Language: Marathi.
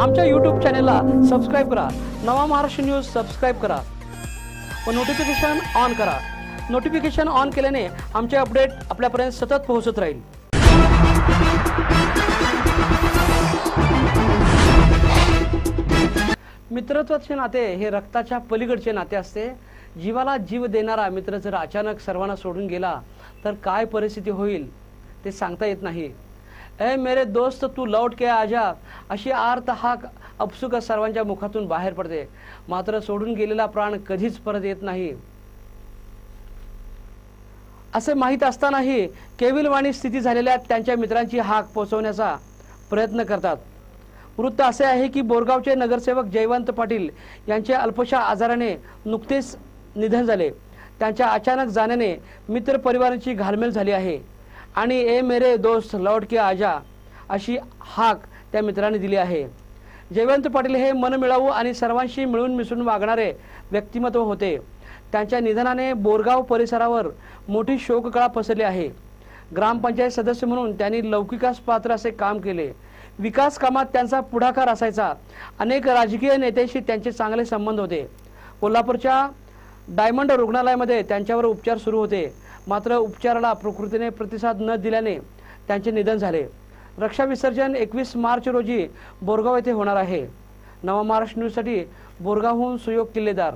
आमच्या यूट्यूब चॅनेलला सबस्क्राईब करा. नवा महाराष्ट्र न्यूज सबस्क्राईब करा. व नोटिफिकेशन ऑन करा. नोटिफिकेशन ऑन केल्याने आमचे अपडेट आपल्यापर्यंत सतत पोहोचत राहील. मित्रत्वाचे नाते हे रक्ताच्या पलीकडचे नाते असते. जीवाला जीव देणारा मित्र जर अचानक सर्वांना सोडून गेला तर काय परिस्थिती होईल ते सांगता येत नाही. ए मेरे दोस्त तू लौट के आजा अशी आर्त हाक अपसुक सर्वांच्या मुखातून बाहेर पडते. मात्र सोडून गेलेला प्राण कधीच परत येत नाही. असे माहीत असतानाही केविलवाणी स्थिती झालेल्या त्यांच्या मित्रांची हाक पोचवण्याचा प्रयत्न करतात. वृत्त असे आहे की बोरगावचे नगरसेवक जयवंत पाटील यांचे अल्पशा आजाराने नुकतेच निधन झाले. त्यांच्या अचानक जाण्याने मित्रपरिवारांची घालमेल झाली आहे. आणि ए मेरे दोस्त लौट के आजा अशी हाक त्या मित्राने दिली आहे. जयवंत पाटील हे मनमिळावू आणि सर्वांशी मिळून मिसळून वागणारे व्यक्तिमत्व होते. त्यांच्या निधनाने बोरगाव परिसरावर मोठी शोककळा पसरली आहे. ग्रामपंचायत सदस्य म्हणून त्यांनी लौकिकास पात्र असे काम केले. विकास कामात त्यांचा पुढाकार असायचा. अनेक राजकीय नेत्यांशी त्यांचे चांगले संबंध होते. कोल्हापूरच्या डायमंड रुग्णालयामध्ये त्यांच्यावर उपचार सुरू होते. मात्र उपचाराला प्रकृतीने प्रतिसाद न दिल्याने त्यांचे निधन झाले. रक्षा विसर्जन एकवीस मार्च रोजी बोरगाव येथे होणार आहे. नवा महाराष्ट्र न्यूजसाठी बोरगावहून सुयोग किल्लेदार